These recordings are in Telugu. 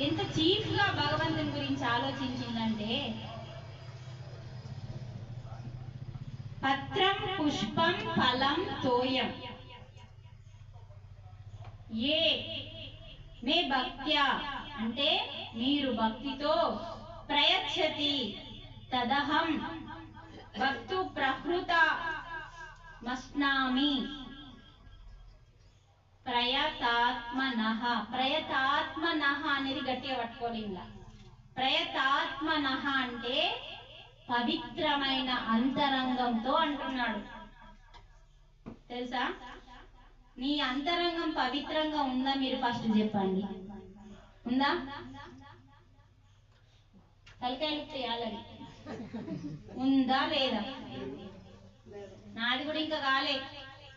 ఎంత చీఫ్గా భగవంతుని గురించి ఆలోచించిందంటే పత్రం పుష్పం ఫలం తోయం. ఏ మే భక్త్య అంటే మీరు భక్తితో ప్రయచ్చతి తదహం. భక్తు ప్రహృత మస్నామి. ప్రయతాత్మనః. ప్రయతాత్మనః అనేది గట్టిగా పట్టుకోవాలి ఇలా ప్రయతాత్మనః అంటే పవిత్రమైన అంతరంగంతో అంటున్నాడు. తెలుసా? నీ అంతరంగం పవిత్రంగా ఉందా మీరు ఫస్ట్ చెప్పండి. ఉందా? తలకాయలు చేయాలని ఉందా లేదా? నాది కూడా ఇంకా కాలే.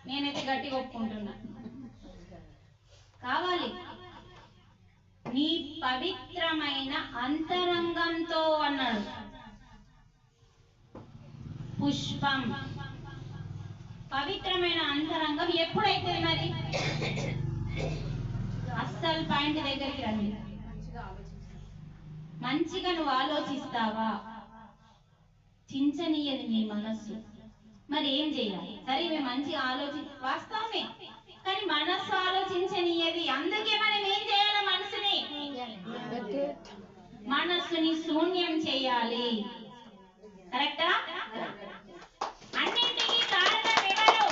నేనైతే గట్టిగా ఒప్పుకుంటున్నా. కావాలి. నీ పవిత్రమైన అంతరంగంతో అన్నాడు. పుష్పం. పవిత్రమైన అంతరంగం ఎప్పుడైతే మరి అస్సలు పాయింట్ దగ్గరికి రండి. మంచిగా నువ్వు ఆలోచిస్తావా? చించనీయది నీ మనస్సు. మరి ఏం చేయాలి? సరే మేము మంచిగా ఆలోచి వాస్తవమే. కానీ మనస్సు ఆలోచించనీయది. అందుకే మనం ఏం చేయాలి మనసుని? మనస్సుని శూన్యం చేయాలి. కరెక్టా? అన్నింటికీ కారణం ఎవరు?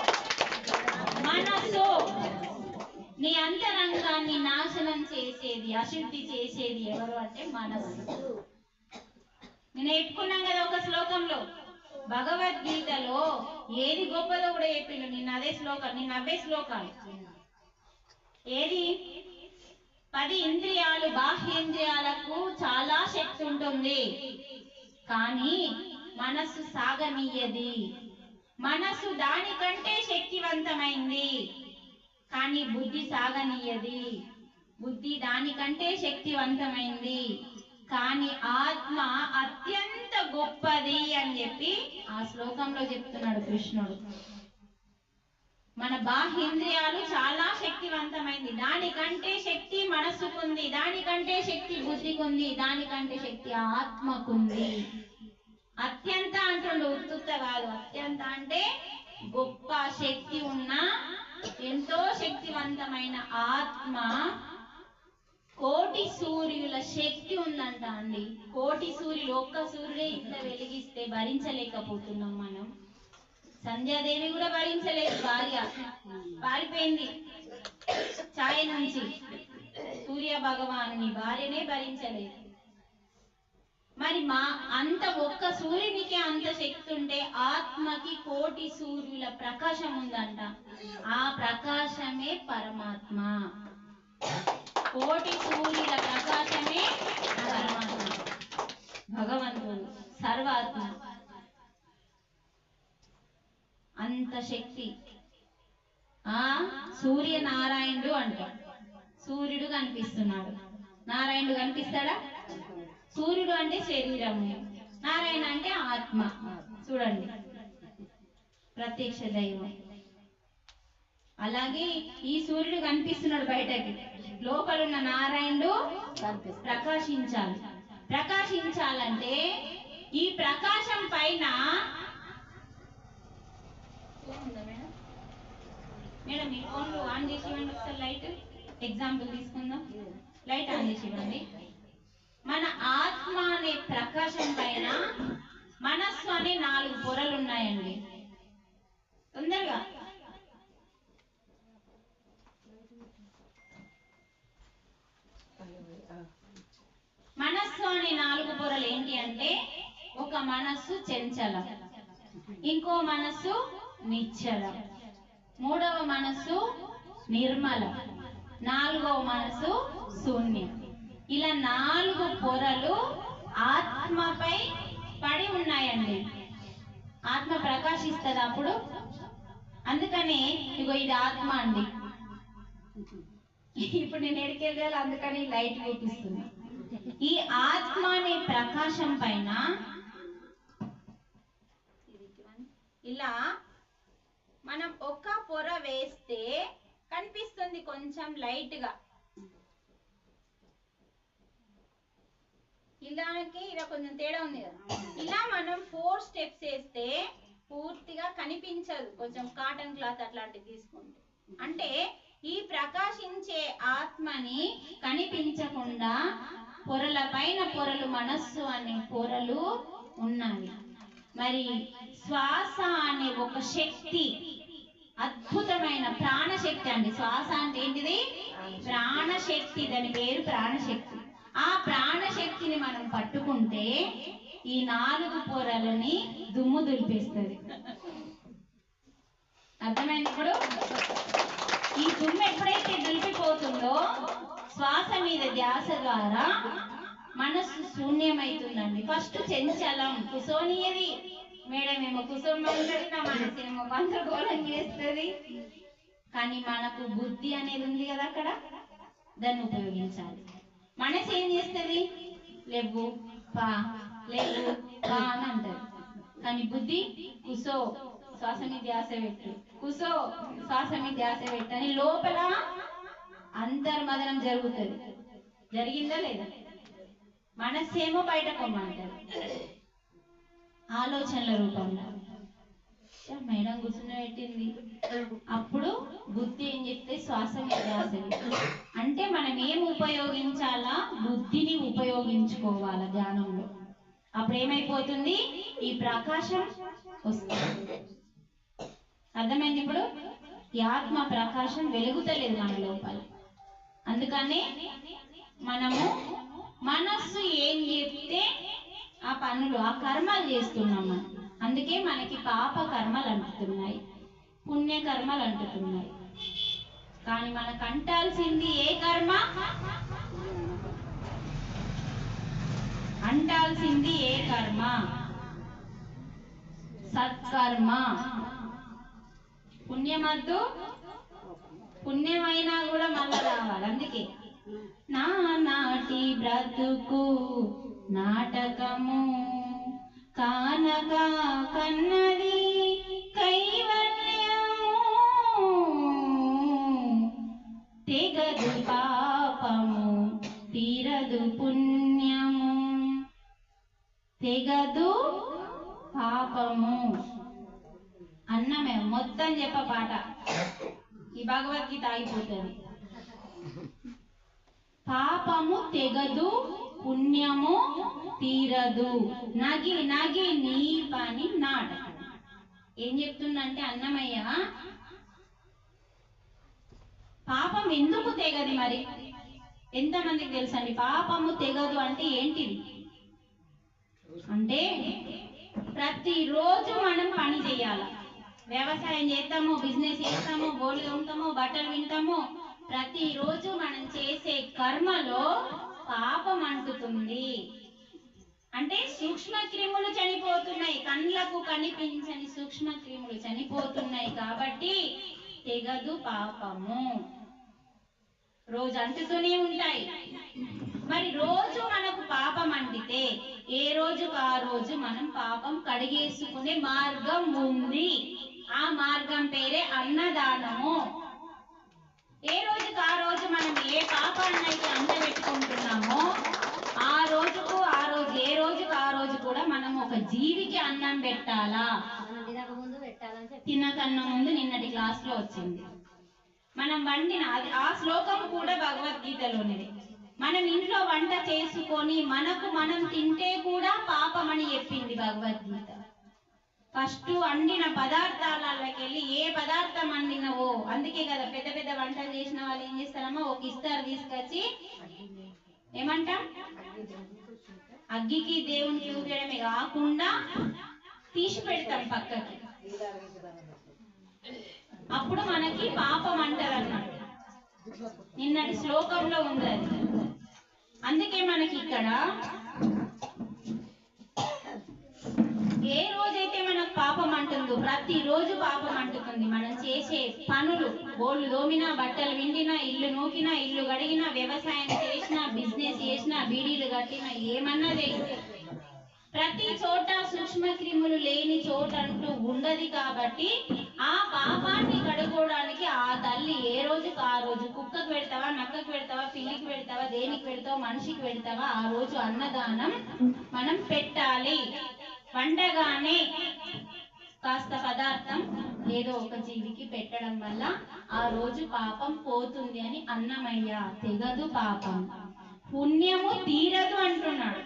మనస్సు. నీ అంతరంగాన్ని నాశనం చేసేది అశుద్ధి చేసేది ఎవరు అంటే మనస్సు. నేను నేర్చుకున్నాం కదా ఒక శ్లోకంలో. భగవద్గీతలో ఏది గొప్పదో కూడా చెప్పిండు. నిన్న అదే శ్లోకం నిన్న అవే శ్లోకాలు. ఏది? పది ఇంద్రియాలు బాహ్యేంద్రియాలకు చాలా శక్తి ఉంటుంది. కానీ మనస్సు సాగనీయది. మనస్సు దానికంటే శక్తివంతమైంది. కానీ బుద్ధి సాగనీయది. బుద్ధి దానికంటే శక్తివంతమైంది. కానీ ఆత్మ అత్యంత గొప్పది అని చెప్పి శ్లోకంలో చెప్తున్నాడు కృష్ణుడు. మన బాహ్యేంద్రియాలు చాలా శక్తివంతమైంది. దానికంటే శక్తి మనసుకుంది దానికంటే శక్తి బుద్ధికుంది దానికంటే శక్తి ఆత్మకుంది. అత్యంత అంటుండు ఉత్తుత్త కాదు అత్యంత అంటే గొప్ప శక్తి ఉన్న ఎంతో శక్తివంతమైన ఆత్మ కోటి సూర్యుల శక్తి ఉందంట అండి. కోటి సూర్యులు ఒక్క సూర్యుడే ఇంత వెలిగిస్తే భరించలేకపోతున్నాం మనం. సంధ్యాదేవి కూడా భరించలేదు భార్య. పారిపోయింది. ఛాయ నుంచి. సూర్య భగవానుని భార్యనే భరించలేదు. మరి మా అంత ఒక్క సూర్యునికి అంత శక్తి ఉంటే ఆత్మకి కోటి సూర్యుల ప్రకాశం ఉందంట. ఆ ప్రకాశమే పరమాత్మ. కోటి సూర్యుల ప్రకాశమే పరమాత్మ భగవంతుడు సర్వాత్మ. అంత శక్తి. ఆ? సూర్య నారాయణుడు అంట. సూర్యుడు కనిపిస్తున్నాడు. నారాయణుడు కనిపిస్తాడా? సూర్యుడు అంటే శరీరము. నారాయణ అంటే ఆత్మ. చూడండి. ప్రత్యక్ష దైవం. అలాగే ఈ సూర్యుడు కనిపిస్తున్నాడు బయటకి. లోపల ఉన్న నారాయణుడు ప్రకాశించాలి. ప్రకాశించాలంటే ఈ ప్రకాశం పైన మేడం? మీ ఫోన్లు ఆన్ చేసి ఇవ్వండి ఒకసారి లైట్. ఎగ్జాంపుల్ తీసుకుందాం. లైట్ ఆన్ చేసి ఇవ్వండి. మన ఆత్మ అనే ప్రకాశం పైన మనస్సు అనే నాలుగు పొరలు ఉన్నాయండి. తొందరగా. మనస్సు అనే నాలుగు పొరలు ఏంటి అంటే ఒక మనస్సు చెంచలం ఇంకో మనస్సు నిశ్చలం మూడవ మనస్సు నిర్మలం నాలుగవ మనస్సు శూన్యం. ఇలా నాలుగు పొరలు ఆత్మపై పడి ఉన్నాయండి. ఆత్మ ప్రకాశిస్తుంది అప్పుడు? అందుకని ఇగో ఇది ఆత్మ అండి. ఇప్పుడు నేను ఎడికెళ్ళాలి అందుకని లైట్ చూపిస్తున్నా ఈ ఆత్మ అనే ప్రకాశం పైన ఇలా మనం ఒక పొర వేస్తే కనిపిస్తుంది కొంచెం లైట్గా ఇలాకి ఇలా కొంచెం తేడా ఉంది కదా. ఇలా మనం ఫోర్ స్టెప్స్ వేస్తే పూర్తిగా కనిపించదు కొంచెం కాటన్ క్లాత్ అట్లాంటివి తీసుకుంటే. అంటే ఈ ప్రకాశించే ఆత్మని కనిపించకుండా పొరల పైన పొరలు మనస్సు అనే పొరలు ఉన్నాయి మరి శ్వాస అనే ఒక శక్తి అద్భుతమైన ప్రాణశక్తి అండి. శ్వాస అంటే ఏంటిది? ప్రాణశక్తి దాని పేరు ప్రాణశక్తి. ఆ ప్రాణశక్తిని మనం పట్టుకుంటే ఈ నాలుగు పొరలని దుమ్ము దులిపేస్తుంది. అర్థమైంది ఇప్పుడు? ఈ దుమ్ము ఎప్పుడైతే దులిపిపోతుందో శ్వాస మీద ధ్యాస ద్వారా మనస్సు శూన్యమైతుందండి. ఫస్ట్ చెంచలం. కుసోనియది. మేడం ఏమో కుసోమంటది నా మనసేమో మంత్రగోళం చేస్తుంది. కానీ మనకు బుద్ధి అనేది ఉంది కదా అక్కడ. దాన్ని ఉపయోగించాలి. మనసు ఏం చేస్తుంది? లేవు పా లేవు పా అని అంటారు కానీ బుద్ధి కుసో శ్వాస మీద ధ్యాస పెట్టు. కుసో శ్వాస మీద ధ్యాస పెట్టు అని లోపల అంతర్మదనం జరుగుతుంది. జరిగిందా లేదా? మనస్సేమో బయట పొమ్మంటారు ఆలోచనల రూపంలో. మేడం కూర్చుని పెట్టింది. అప్పుడు బుద్ధి ఏం చెప్తే శ్వాస మీద అంటే మనం ఏం ఉపయోగించాలా? బుద్ధిని ఉపయోగించుకోవాలా ధ్యానంలో. అప్పుడు ఏమైపోతుంది ఈ ప్రకాశం వస్తుంది. అర్థమైంది ఇప్పుడు? ఈ ఆత్మ ప్రకాశం వెలుగుతలేదు మన లోపల. అందుకనే మనము మనస్సు ఏం చెప్తే ఆ పనులు ఆ కర్మలు చేస్తున్నాం మనం అందుకే మనకి పాప కర్మలు అంటుతున్నాయి పుణ్య కర్మలు అంటుతున్నాయి. కానీ మనకు అంటాల్సింది ఏ కర్మ? అంటాల్సింది ఏ కర్మ? సత్కర్మ. పుణ్యమద్దు? పుణ్యమైనా కూడా మళ్ళా రావాలి. అందుకే నా నాటి బ్రతుకు నాటకము. కానక కన్నది కైవల్యము. తెగదు పాపము తీరదు పుణ్యము. తెగదు పాపము. అన్నమే మొత్తం చెప్ప పాట. ఈ భగవద్గీత అయిపోతుంది. పాపము తెగదు పుణ్యము తీరదు. నగి నగి నీ పని నాట. ఏం చెప్తుందంటే అన్నమయ్య పాపం ఎందుకు తెగది మరి? ఎంతమందికి తెలుసండి? పాపము తెగదు అంటే ఏంటిది? అంటే ప్రతిరోజు మనం పని చేయాలి? వ్యవసాయం చేస్తాము బిజినెస్ చేస్తాము బోర్లు తోముతాము బట్టలు వింటాము. ప్రతిరోజు మనం చేసే కర్మలో పాపం అంటుతుంది. అంటే సూక్ష్మ క్రిములు చనిపోతున్నాయి. కండ్లకు కనిపించని సూక్ష్మ క్రిములు చనిపోతున్నాయి కాబట్టి తెగదు పాపము. రోజు అంటుతూనే ఉంటాయి. మరి రోజు మనకు పాపం అంటితే ఏ రోజు ఆ రోజు మనం పాపం కడిగేసుకునే మార్గం ఉంది. ఆ మార్గం పేరే అన్నదానము. ఏ రోజుకు ఆ రోజు మనం ఏ పాపాన్ని అయితే అంటబెట్టుకుంటున్నామో ఆ రోజుకు ఆ రోజు ఏ రోజుకు ఆ రోజు కూడా మనం ఒక జీవికి అన్నం పెట్టాలా? తినకన్నా ముందు నిన్నటి క్లాస్లో వచ్చింది. మనం వండిన అది ఆ శ్లోకం కూడా భగవద్గీతలోనిది. మనం ఇంట్లో వంట చేసుకొని మనకు మనం తింటే కూడా పాపమని చెప్పింది భగవద్గీత. ఫస్ట్ వండిన పదార్థాలకి వెళ్ళి ఏ పదార్థం వండినవో అందుకే కదా పెద్ద పెద్ద వంటలు చేసిన వాళ్ళు ఏం చేస్తారమ్మా? ఒక ఇస్తారు తీసుకొచ్చి ఏమంటాం? అగ్గికి దేవుని చూపించడమే కాకుండా తీసి పెడతాం పక్కకి. అప్పుడు మనకి పాపం అంటారు అన్నమాట నిన్నటి శ్లోకంలో ఉంది అది. అందుకే మనకి ఇక్కడ ఏ అంటుందో ప్రతి రోజు పాపం అంటుతుంది. మనం చేసే పనులు బోళ్ళు దోమినా బట్టలు విండినా ఇల్లు నూకినా ఇల్లు గడిగినా వ్యవసాయం చేసినా బిజినెస్ చేసినా బీడీలు కట్టినా ఏమన్నా చేయి ప్రతి చోట సూక్ష్మ క్రిములు లేని చోట అంటూ ఉండదు కాబట్టి ఆ పాపాన్ని కడుక్కోవడానికి ఆ తల్లి ఏ రోజుకి ఆ రోజు కుక్కకు పెడతావా నక్కకు పెడతావా పిల్లికి పెడతావా దేనికి పెడతావా మనిషికి పెడతావా ఆ రోజు అన్నదానం మనం పెట్టాలి. పండగానే కాస్త పదార్థం ఏదో ఒక జీవికి పెట్టడం వల్ల ఆ రోజు పాపం పోతుంది అని అన్నమయ్య తెగదు పాపం. పుణ్యము తీరదు అంటున్నాడు.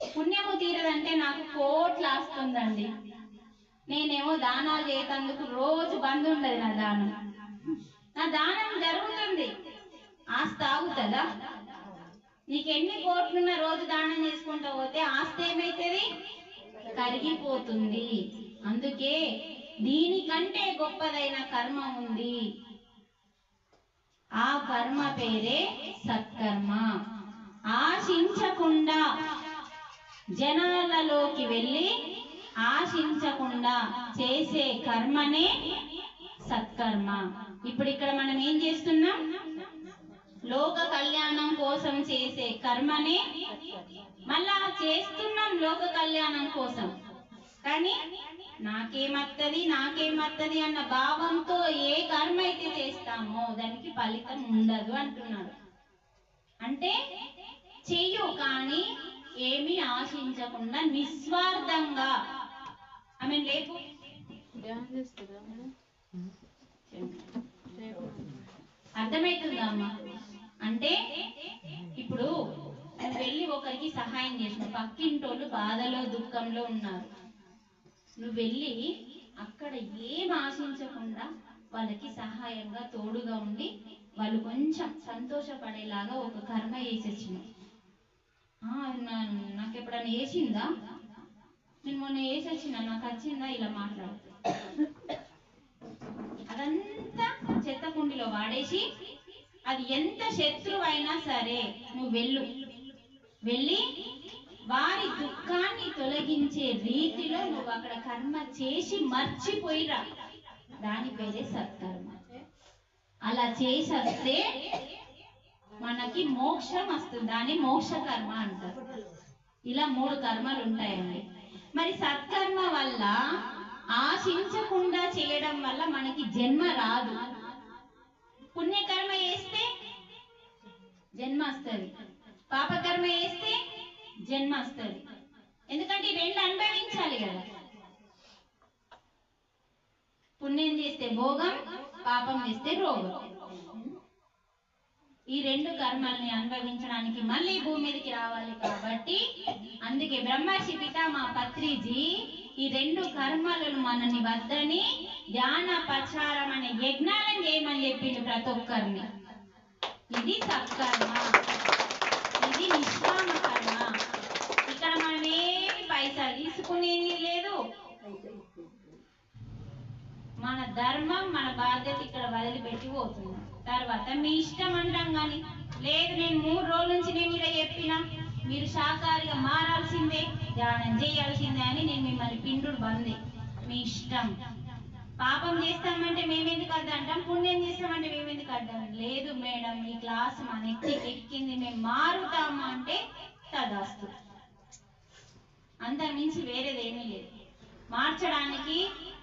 పుణ్యము తీరదంటే నాకు కోట్లు ఆస్తుందండి. నేనేమో దానాలు చేసేందుకు రోజు బంద్ ఉండదు నా దానం. నా దానం జరుగుతుంది. ఆస్తి ఆగుతుందా? నీకు ఎన్ని కోట్లున్న రోజు దానం చేసుకుంటూ పోతే ఆస్తి ఏమైతుంది? కరిగిపోతుంది. అందుకే దీనికంటే గొప్పదైన కర్మ ఉంది. ఆ కర్మ పేరే సత్కర్మ. ఆశించకుండా జనాలలోకి వెళ్ళి ఆశించకుండా చేసే కర్మనే సత్కర్మ. ఇప్పుడు ఇక్కడ మనం ఏం చేస్తున్నాం? లోక కళ్యాణం కోసం చేసే కర్మనే మళ్ళా చేస్తున్నాం లోక కళ్యాణం కోసం. కానీ నాకేమత్తది నాకేమత్తది అన్న భావంతో ఏ కర్మ అయితే చేస్తామో దానికి ఫలితం ఉండదు అంటున్నాడు. అంటే చెయ్యు కానీ ఏమీ ఆశించకుండా నిస్వార్థంగా. ఐ మీన్ లేపు అర్థమవుతుందా అమ్మా? అంటే ఇప్పుడు నువ్వు వెళ్ళి ఒకరికి సహాయం చేసిన. పక్కింటోళ్ళు బాధలో దుఃఖంలో ఉన్నారు. నువ్వు వెళ్ళి అక్కడ ఏం ఆశించకుండా వాళ్ళకి సహాయంగా తోడుగా ఉండి వాళ్ళు కొంచెం సంతోషపడేలాగా ఒక కర్మ వేసేసినావు. నాకు ఎప్పుడన్నా వేసిందా? నేను మొన్న వేసొచ్చిన నాకు వచ్చిందా? ఇలా మాట్లాడు. అదంతా చెత్త కుండీలో వాడేసి అది ఎంత శత్రువైనా సరే నువ్వు వెళ్ళు. వెళ్ళి వారి దుఃఖాన్ని తొలగించే రీతిలో నువ్వు అక్కడ కర్మ చేసి మర్చిపోయిరా. దాని పేరే సత్కర్మ. అలా చేసి వస్తే మనకి మోక్షం వస్తుంది. దాన్ని మోక్ష కర్మ అంటారు. ఇలా మూడు కర్మలు ఉంటాయండి. మరి సత్కర్మ వల్ల ఆశించకుండా చేయడం వల్ల మనకి జన్మ రాదు. పుణ్యకర్మ చేస్తే జన్మ వస్తుంది. పాపకర్మ వేస్తే జన్మ వస్తుంది ఎందుకంటే ఈ రెండు అనుభవించాలి కదా. పుణ్యం చేస్తే భోగం పాపం చేస్తే రోగం. ఈ రెండు కర్మల్ని అనుభవించడానికి మళ్ళీ భూమి మీదకి రావాలి కాబట్టి అందుకే బ్రహ్మర్షి పితామా పత్రిజీ ఈ రెండు కర్మలను మనని వద్దని ధ్యాన పచారం అనే యజ్ఞానం చేయమని చెప్పిండు ప్రతి ఒక్కరిని. ఇది సత్కర్మ. పైసలు తీసుకునేది లేదు. మన ధర్మం మన బాధ్యత ఇక్కడ వదిలిపెట్టి పోతుంది. తర్వాత మీ ఇష్టం అంటాం కానీ లేదు నేను మూడు రోజుల నుంచి నేను ఇలా చెప్పిన మీరు శాకాహారిగా మారాల్సిందే ధ్యానం చేయాల్సిందే అని నేను మిమ్మల్ని పిండుడు బందే. మీ ఇష్టం. పాపం చేస్తామంటే మేమెందుకు అంటాం పుణ్యం చేస్తామంటే మేమెందుకు అడ్డాం లేదు మేడం ఈ క్లాస్ మా నెత్తికి ఎక్కింది మేము మారుతాము అంటే తదాస్తు. అంతకు మించి వేరేదేమీ లేదు. మార్చడానికి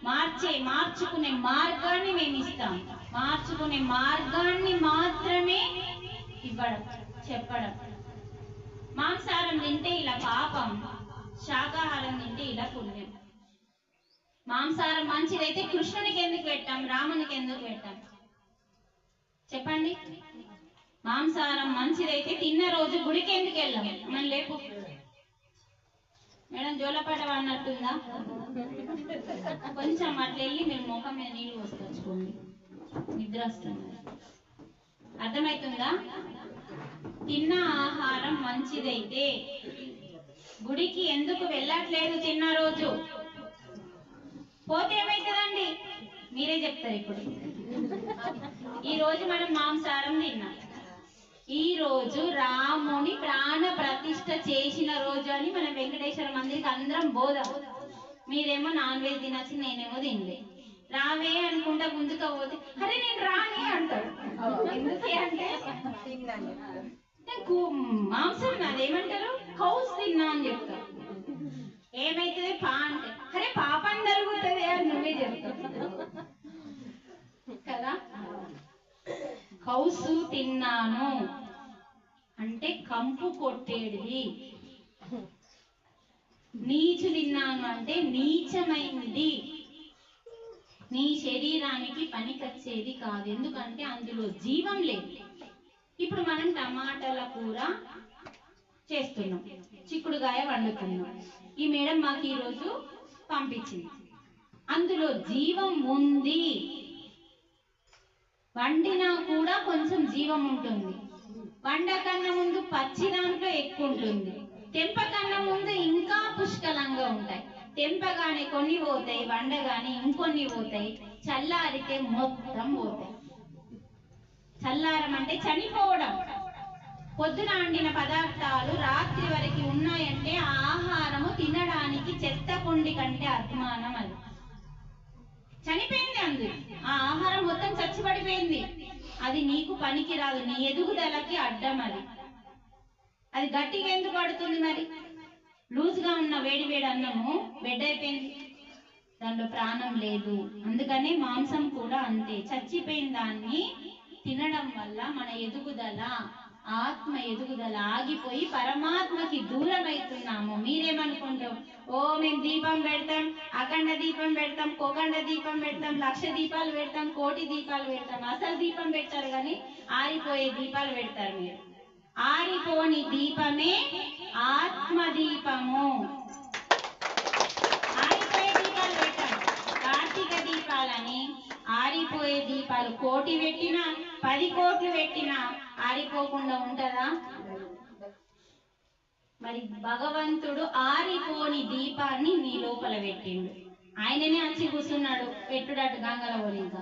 మార్చే మార్చుకునే మార్గాన్ని మేము ఇస్తాం. మార్చుకునే మార్గాన్ని మాత్రమే ఇవ్వడం చెప్పడం. మాంసాహారం తింటే ఇలా పాపం శాకాహారం తింటే ఇలా పుణ్యం. మాంసాహారం మంచిదైతే కృష్ణునికి ఎందుకు పెట్టాం రామునికి ఎందుకు పెట్టాం? చెప్పండి. మాంసాహారం మంచిదైతే తిన్న రోజు గుడికి ఎందుకు వెళ్ళాం? మనం లేపు. మేడం జోలపాట వాడినట్టుందా కొంచెం అట్లా వెళ్ళి మీరు ముఖం మీద నీళ్ళు పోసుకొచ్చుకోండి. నిద్ర వస్తుంది అర్థమవుతుందా తిన్న ఆహారం మంచిదైతే గుడికి ఎందుకు వెళ్ళట్లేదు తిన్న రోజు? పోతే ఏమవుతుందండి మీరే చెప్తారు ఇప్పుడు. ఈ రోజు మనం మాంసాహారం తిన్నాం. ఈ రోజు రాముని ప్రాణ ప్రతిష్ట చేసిన రోజు అని మన వెంకటేశ్వర మందిరికి అందరం బోధం. మీరేమో నాన్ వెజ్ తినచ్చు నేనేమో తినలే. రావే అనుకుంటా ముందుకు పోతే అరే నేను రానే అంటాడు. ఎందుకే అంటే మాంసం అదేమంటారు కౌస్ తిన్నా అని చెప్తారు. ఏమైతుంది? పా అంటే అరే పాప పాపం జరుగుతుంది అని నువ్వే చెప్తావు. కదా? కౌసు తిన్నాను. అంటే కంపు కొట్టేది నీచు తిన్నాను అంటే నీచమైంది. నీ శరీరానికి పనికొచ్చేది కాదు. ఎందుకంటే అందులో జీవం లేదు. ఇప్పుడు మనం టమాటాల కూర చేస్తున్నాం. చిక్కుడుగాయ వండుతున్నాం. ఈ మేడం మాకు ఈరోజు పంపించింది. అందులో జీవం ఉంది. వండినా కూడా కొంచెం జీవం ఉంటుంది. వండకన్నా ముందు పచ్చి దాంట్లో ఎక్కువ ఉంటుంది తెంపకన్నా ముందు ఇంకా పుష్కలంగా ఉంటాయి. తెంపగానే కొన్ని పోతాయి వండగానే ఇంకొన్ని పోతాయి. చల్లారితే మొత్తం పోతాయి. చల్లారం అంటే చనిపోవడం. పొద్దున వండిన పదార్థాలు రాత్రి వరకు ఉన్నాయంటే ఆ ఆహారము తినడానికి చెత్త కొండి కంటే అభిమానం అది. చనిపోయింది అందు ఆ ఆహారం అది నీకు పనికిరాదు. నీ ఎదుగుదలకి అడ్డం అది. అది గట్టిగా ఎందుకు పడుతుంది మరి? లూజ్గా ఉన్న వేడి వేడి అన్నము బెడ్ అయిపోయింది దాంట్లో ప్రాణం లేదు. అందుకనే మాంసం కూడా అంతే. చచ్చిపోయిన దాన్ని తినడం వల్ల మన ఎదుగుదల ఆత్మ ఎదుగుదల ఆగిపోయి పరమాత్మకి దూరం అవుతున్నాము మీరేమనుకుంటాం ఓ మేము దీపం పెడతాం అఖండ దీపం పెడతాం కోకండ దీపం పెడతాం లక్ష దీపాలు పెడతాం కోటి దీపాలు పెడతాం. అసలు దీపం పెట్టారు కానీ ఆరిపోయే దీపాలు పెడతారు మీరు. ఆరిపోని దీపమే ఆత్మ దీపము ఆరిపోయే దీపాలు పెట్టాం కార్తీక దీపాలని ఆరిపోయే దీపాలు కోటి పెట్టినా పది కోట్లు పెట్టినా ఆరిపోకుండా ఉంటదా? మరి భగవంతుడు ఆరిపోని దీపాన్ని నీ లోపల పెట్టిండు. ఆయననే వచ్చి కూర్చున్నాడు. పెట్టుడట్టు గంగల ఇంకా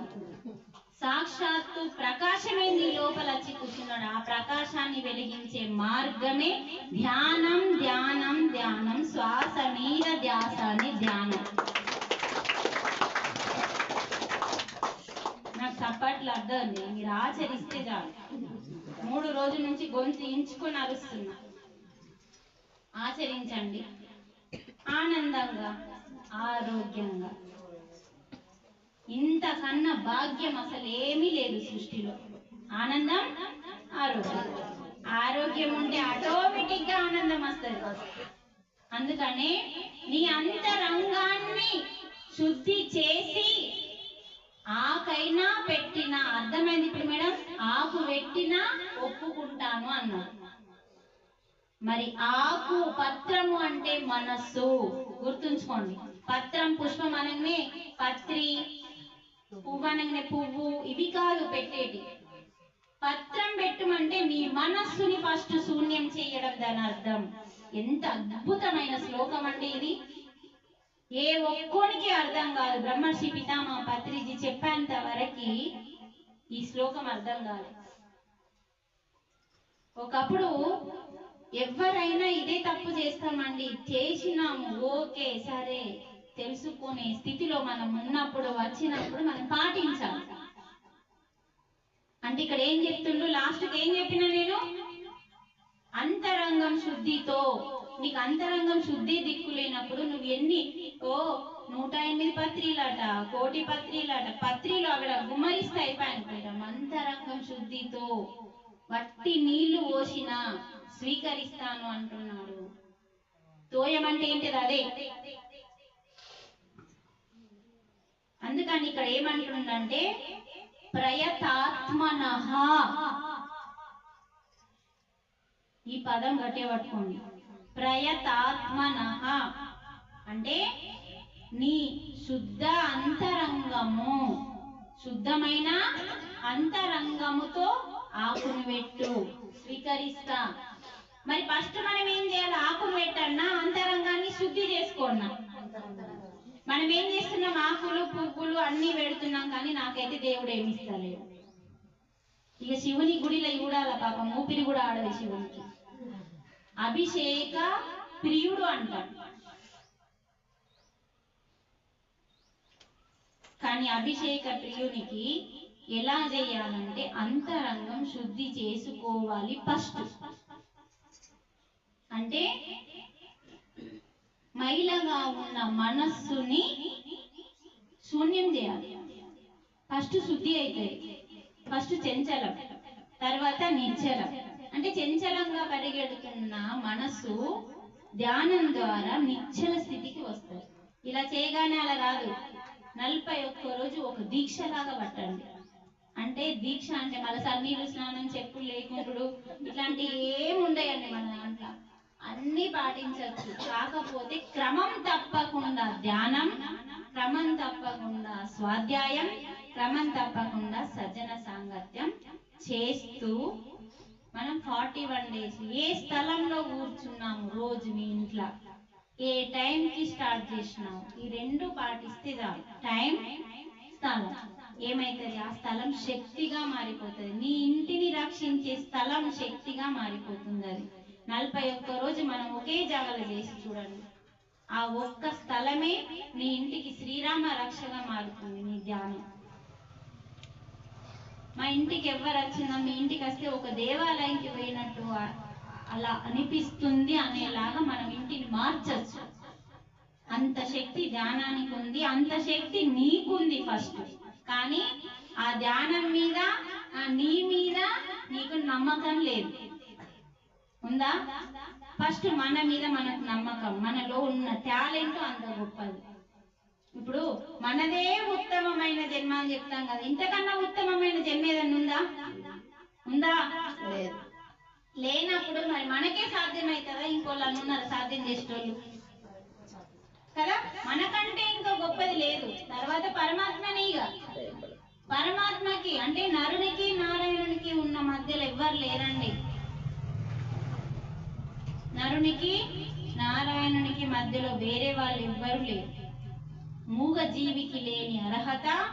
సాక్షాత్తు ప్రకాశమే నీ లోపల వచ్చి కూర్చున్నాడు. ఆ ప్రకాశాన్ని వెలిగించే మార్గమే ధ్యానం ధ్యానం ధ్యానం శ్వాస మీద ధ్యాస అని ధ్యానం. చప్పట్లు అర్థం మీరు ఆచరిస్తే చాలు. మూడు రోజుల నుంచి గొంతు ఇంచుకొని అరుస్తున్నా. ఆచరించండి. ఆనందంగా ఆరోగ్యంగా. ఇంతకన్నా భాగ్యం అసలు ఏమీ లేదు సృష్టిలో. ఆనందం ఆరోగ్యం. ఆరోగ్యం ఉంటే ఆటోమేటిక్గా ఆనందం వస్తుంది. అందుకనే నీ అంతరంగాన్ని శుద్ధి చేసి ఆకైనా పెట్టినా అర్థమైంది ఇప్పుడు మేడం? ఆకు పెట్టినా ఒప్పుకుంటాను అన్నారు మరి ఆకు పత్రము అంటే మనస్సు. గుర్తుంచుకోండి. పత్రం పుష్పం అనగానే పత్రి పువ్వు అనగానే పువ్వు ఇవి కాదు పెట్టేటి పత్రం పెట్టమంటే నీ మనస్సుని ఫస్ట్ శూన్యం చేయడం దాని అర్థం. ఎంత అద్భుతమైన శ్లోకం అంటే ఇది. ఏ ఒక్కోనికి అర్థం కాదు. బ్రహ్మర్షి పితామా పత్రిజీ చెప్పేంత వరకి ఈ శ్లోకం అర్థం కాదు. ఒకప్పుడు ఎవరైనా ఇదే తప్పు చేస్తామండి. చేసినాము ఓకే సరే తెలుసుకునే స్థితిలో మనం ఉన్నప్పుడు వచ్చినప్పుడు మనం పాటించాలి. అంటే ఇక్కడ ఏం చెప్తుండు? లాస్ట్కి ఏం చెప్పిన నేను? అంతరంగం శుద్ధితో నీకు అంతరంగం శుద్ధి దిక్కు లేనప్పుడు నువ్వు ఎన్ని ఓ నూట ఎనిమిది పత్రిలట కోటి పత్రిలట పత్రిలు అక్కడ గుమ్మరిస్తే అయిపోయాను అంతరంగం శుద్ధితో వట్టి నీళ్ళు పోసిన స్వీకరిస్తాను అంటున్నాడు. తోయమంటే ఏంటిది అదే? అందుకని ఇక్కడ ఏమంటుండంటే ప్రయతాత్మనః. ఈ పదం గట్టే పట్టుకోండి. ప్రయతాత్మన. అంటే నీ శుద్ధ అంతరంగము. శుద్ధమైన అంతరంగముతో ఆకును పెట్టు. స్వీకరిస్తా. మరి ఫస్ట్ మనం ఏం చేయాలి? ఆకును పెట్టన్నా అంతరంగాన్ని శుద్ధి చేసుకోన్నా. మనం ఏం చేస్తున్నాం? ఆకులు పువ్వులు అన్ని పెడుతున్నాం కానీ నాకైతే దేవుడు ఏమి ఇస్తలేడు. ఇక శివుని గుడిలో చూడాల పాపం ఊపిరి కూడా ఆడదు శివునికి. అభిషేక ప్రియుడు అంటాడు. కానీ అభిషేక ప్రియునికి ఎలా చేయాలంటే అంతరంగం శుద్ధి చేసుకోవాలి ఫస్ట్. అంటే మైలగా ఉన్న మనస్సుని శూన్యం చేయాలి. ఫస్ట్ శుద్ధి అవుతుంది ఫస్ట్ చెంచలం తర్వాత నిశ్చలం అంటే చెంచలంగా పరిగెడుతున్న మనసు ధ్యానం ద్వారా నిశ్చల స్థితికి వస్తుంది. ఇలా చేయగానే అలా రాదు. నలభై ఒక్క రోజు ఒక దీక్షలాగా పట్టండి. అంటే దీక్ష అంటే మళ్ళీ సన్నీళ్ళు స్నానం చెప్పులు లేకుంటుడు ఇట్లాంటి ఏమి ఉండయండి మన దాంట్లో. అన్ని పాటించవచ్చు. కాకపోతే క్రమం తప్పకుండా ధ్యానం క్రమం తప్పకుండా స్వాధ్యాయం క్రమం తప్పకుండా సజ్జన సాంగత్యం చేస్తూ మనం ఫార్టీ వన్ డేస్ ఏ స్థలంలో కూర్చున్నాము రోజు మీ ఇంట్లో? ఏ టైం కి స్టార్ట్ చేసినాము ఈ రెండు పాటిస్తే చాలు. టైం స్థలం. ఏమైతుంది? ఆ స్థలం శక్తిగా మారిపోతుంది. నీ ఇంటిని రక్షించే స్థలం శక్తిగా మారిపోతుంది అది. నలభై ఒక్క రోజు మనం ఒకే జాగలో చేసి చూడండి. ఆ ఒక్క స్థలమే నీ ఇంటికి శ్రీరామ రక్షగా మారుతుంది నీ ధ్యానం మా ఇంటికి ఎవరు వచ్చినా మీ ఇంటికి వస్తే ఒక దేవాలయంకి పోయినట్టు అలా అనిపిస్తుంది అనేలాగా మనం ఇంటిని మార్చచ్చు. అంత శక్తి ధ్యానానికి ఉంది అంత శక్తి నీకుంది ఫస్ట్ కానీ ఆ ధ్యానం మీద ఆ నీ మీద నీకు నమ్మకం లేదు. ఉందా? ఫస్ట్ మన మీద మనకు నమ్మకం మనలో ఉన్న టాలెంట్ అంత గొప్పది. ఇప్పుడు మనదే ఉత్తమమైన జన్మ అని చెప్తాం కదా. ఇంతకన్నా ఉత్తమమైన జన్మ ఏదన్నా ఉందా? ఉందా? లేదు. లేనప్పుడు మరి మనకే సాధ్యమవుతుందా ఇంకోళ్ళు ఉన్నారు సాధ్యం చేసేటోళ్ళు? కదా? మనకంటే ఇంకా గొప్పది లేదు. తర్వాత పరమాత్మనే ఇక. పరమాత్మకి అంటే నరునికి నారాయణునికి ఉన్న మధ్యలో ఎవ్వరు లేరండి. నరునికి నారాయణునికి మధ్యలో వేరే వాళ్ళు ఎవ్వరు లేరు. మూగ జీవికి లేని అర్హత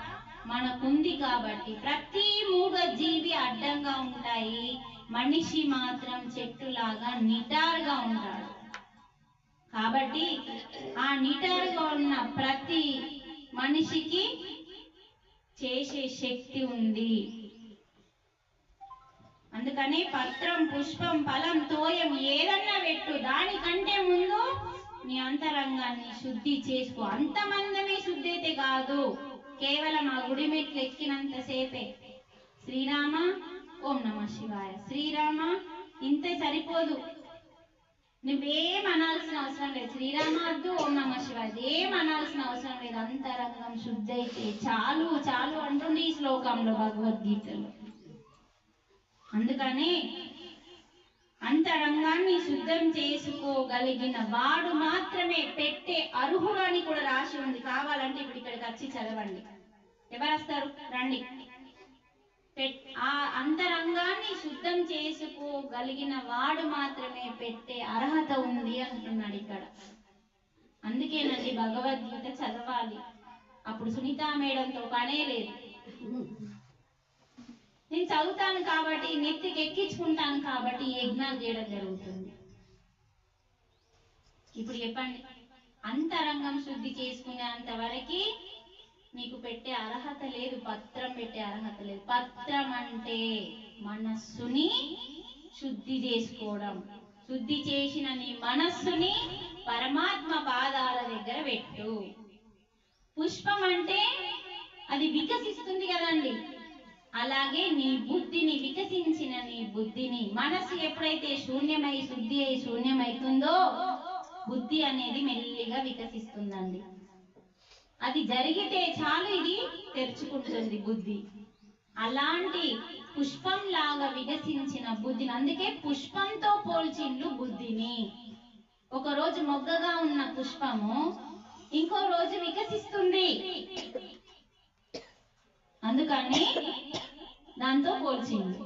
మనకుంది కాబట్టి ప్రతి మూగ జీవి అడ్డంగా ఉంటాయి. మనిషి మాత్రం చెట్టులాగా నిటారుగా ఉంటాడు. కాబట్టి ఆ నిటారుగా ఉన్న ప్రతి మనిషికి చేసే శక్తి ఉంది. అందుకని పత్రం పుష్పం ఫలం తోయం ఏదన్నా పెట్టు. దానికంటే ముందు నీ అంతరంగాన్ని శుద్ధి చేసుకో. అంతమందమే శుద్ధి అయితే కాదు. కేవలం ఆ గుడి మెట్లు ఎక్కినంత సేపే. శ్రీరామ ఓం నమ శివాయ. శ్రీరామ ఇంతే సరిపోదు. నువ్వేం అనాల్సిన అవసరం లేదు. శ్రీరామ వద్దు ఓం నమ శివాయ. ఏం అనాల్సిన అవసరం లేదు. అంతరంగం శుద్ధి అయితే చాలు చాలు అంటుంది ఈ శ్లోకంలో భగవద్గీతలో. అందుకని అంతరంగాన్ని శుద్ధం చేసుకోగలిగిన వాడు మాత్రమే పెట్టే అర్హుడు అని కూడా రాసి ఉంది. కావాలంటే ఇప్పుడు ఇక్కడికి వచ్చి చదవండి. ఎవరు వస్తారు రండి ఆ అంతరంగాన్ని శుద్ధం చేసుకోగలిగిన వాడు మాత్రమే పెట్టే అర్హత ఉంది అంటున్నాడు ఇక్కడ. అందుకేనండి భగవద్గీత చదవాలి. అప్పుడు సునీత మేడంతో పనే లేదు. నేను చదువుతాను కాబట్టి నెత్తికి ఎక్కించుకుంటాను కాబట్టి ఈ యజ్ఞాలు చేయడం జరుగుతుంది. ఇప్పుడు చెప్పండి. అంతరంగం శుద్ధి చేసుకునేంత వరకు నీకు పెట్టే అర్హత లేదు పత్రం పెట్టే అర్హత లేదు. పత్రం అంటే మనస్సుని శుద్ధి చేసుకోవడం. శుద్ధి చేసిన నీ మనస్సుని పరమాత్మ పాదాల దగ్గర పెట్టు. పుష్పం అంటే అది వికసిస్తుంది కదండి. అలాగే నీ బుద్ధిని వికసించిన నీ బుద్ధిని మనసు ఎప్పుడైతే శూన్యమై శుద్ధి అయి శూన్యమైతుందో బుద్ధి అనేది మెల్లిగా వికసిస్తుందండి. అది జరిగితే చాలు ఇది తెరుచుకుంటుంది బుద్ధి. అలాంటి పుష్పం లాగా వికసించిన బుద్ధిని అందుకే పుష్పంతో పోల్చిండు బుద్ధిని. ఒక రోజు మొగ్గగా ఉన్న పుష్పము ఇంకో రోజు వికసిస్తుంది. అందుకని దాంతో పోల్చింది.